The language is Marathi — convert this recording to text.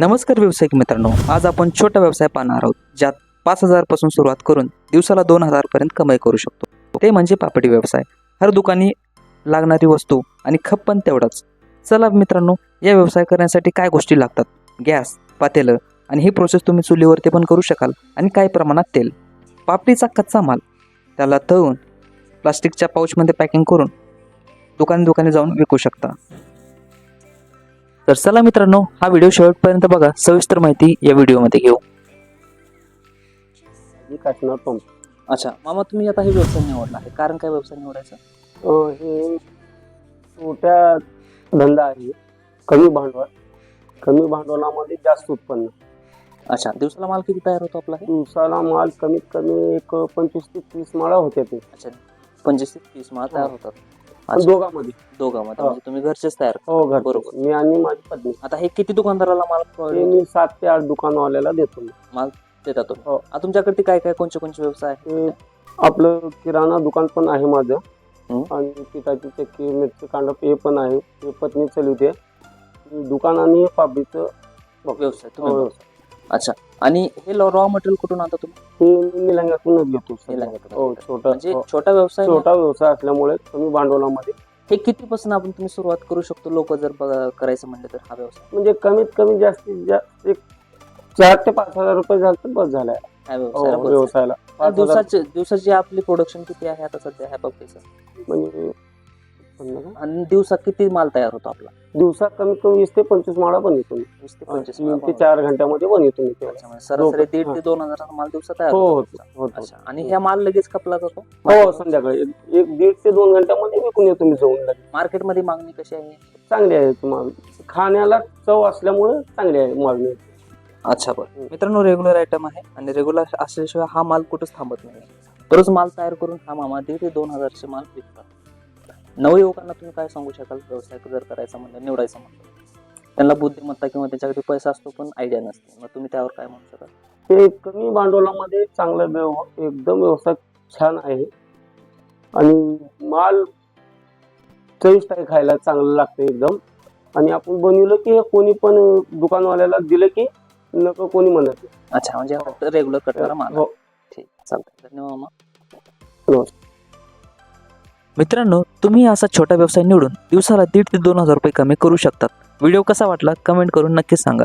नमस्कार व्यावसायिक मित्रांनो आज आपण छोटा व्यवसाय पाहणार आहोत ज्यात पाच हजारपासून सुरुवात करून दिवसाला दोन हजारपर्यंत कमाई करू शकतो. ते म्हणजे पापडी व्यवसाय. हर दुकानी लागणारी वस्तू आणि खप पण तेवढाच. चला मित्रांनो या व्यवसाय करण्यासाठी काय गोष्टी लागतात? गॅस पातेलं आणि ही प्रोसेस तुम्ही चुलीवरती पण करू शकाल आणि काही प्रमाणात तेल. पापडीचा कच्चा माल त्याला तळून प्लास्टिकच्या पाऊचमध्ये पॅकिंग करून दुकान दुकाने जाऊन विकू शकता. तर चला मित्रांनो हा व्हिडिओ शेवटपर्यंत बघा. सविस्तर माहिती या व्हिडिओमध्ये घेऊ. काटणार पंप अच्छा मामा तुम्ही आता हे व्यवसाय निवडला आहे. कारण काय व्यवसाय निवडायचा? हे छोट्या धंदा आहे. कमी भांडवल. कमी भांडवलामध्ये जास्त उत्पन्न. अच्छा दिवसाला माल किती तयार होतो आपला हे? दिवसाला माल कमीत कमी एक पंचवीस ते तीस माळा होते ते. अच्छा पंचवीस ते तीस माल तयार होतात. आणि अच्छा. दोघांमध्ये. दोघांमध्ये हो. म्हणजे तुम्ही घरचेच तयार हो घर बरोबर. मी आणि माझी पत्नी. आता हे किती दुकानदाराला माल ते मी सात ते आठ दुकानवाल्याला देतो. मी. देतात तुम्ही? हो. आता तुमच्याकडे काय काय कोणते कोणते व्यवसाय आहे ते आपलं किराणा दुकान पण आहे माझं. हं. आणि पिठाची चक्की मिरची कांडप हे पण आहे. ते पत्नी चालवते दुकान आणि पापडीचं व्यवसाय तुम्ही हो. अच्छा. आणि हे रॉ मटेरियल कुठून आणता तुम्ही हे निलंग्यातूनच घेतो. निलंग्यातून हो. छोटा म्हणजे हो. छोटा व्यवसाय छोटा व्यवसाय असल्यामुळे कमी भांडवलामध्ये हे कितीपासून आपण तुम्ही सुरुवात करू शकतो लोक जर बघा- करायचं म्हणलं तर हा व्यवसाय म्हणजे कमीत कमी जास्तीत जास्त एक चार ते पाच हजार रुपये झाले तर बस झालाय ह्या हो, व्यवसायाला बस आहे. व्यवसायाला आणि पाच हजार दिवसाचे दिवसाची आपली प्रोडक्शन किती आहे आता सध्या ह्या पपईचं म्हणजे? आणि दिवसात किती माल तयार होतो आपला? दिवसात कमीत कमी वीस ते पंचवीस माळा पण येतो. वीस ते पंचवीस तीन ते. चार घंट्यामध्ये पण येतो. मी सरासरी दीड हा. ते दोन हजाराचा माल दिवसात तयार हो होतो होतो होतो अच्छा. आणि ह्या माल लगेच खपला जातो हो संध्याकाळी. एक- एक दीड ते दोन घंट्यामध्ये विकून येतो मी जाऊन लगेच. मार्केटमध्ये मागणी कशी आहे? चांगली आहे माल खाण्याला चव असल्यामुळे चांगली आहे मागणी अच्छा बरं. मित्रांनो रेग्युलर आयटम आहे आणि रेग्युलर असल्याशिवाय हा माल कुठंच थांबत नाही. दररोज माल तयार करून हा मामा दीड ते दोन हजारचे माल विकतात. नवयुवकांना तुम्ही काय सांगू शकाल? व्यवसाय जर करायचा म्हणलं निवडायचा म्हणलं. त्यांना बुद्धिमत्ता किंवा त्यांच्याकडे पैसा असतो पण आयडिया नसते. मग तुम्ही त्यावर काय म्हणू शकाल? ते कमी भांडवलामध्ये चांगला व्यव एकदम व्यवसाय छान आहे. आणि माल चविष्ट आहे खायला चांगलं लागतं एकदम. आणि आपण बनवलं की हे कोणी पण दुकानवाल्याला दिलं की नको कोणी म्हणत. अच्छा म्हणजे रेग्युलर कटणारा माल हो ठीक चालतंय. धन्यवाद मामा. नमस्कार. मित्रांनो तुम्ही असा छोटा व्यवसाय निवडून दिवसाला दीड ते दोन हजार रुपये कमी करू शकतात. व्हिडिओ कसा वाटला कमेंट करून नक्कीच सांगा.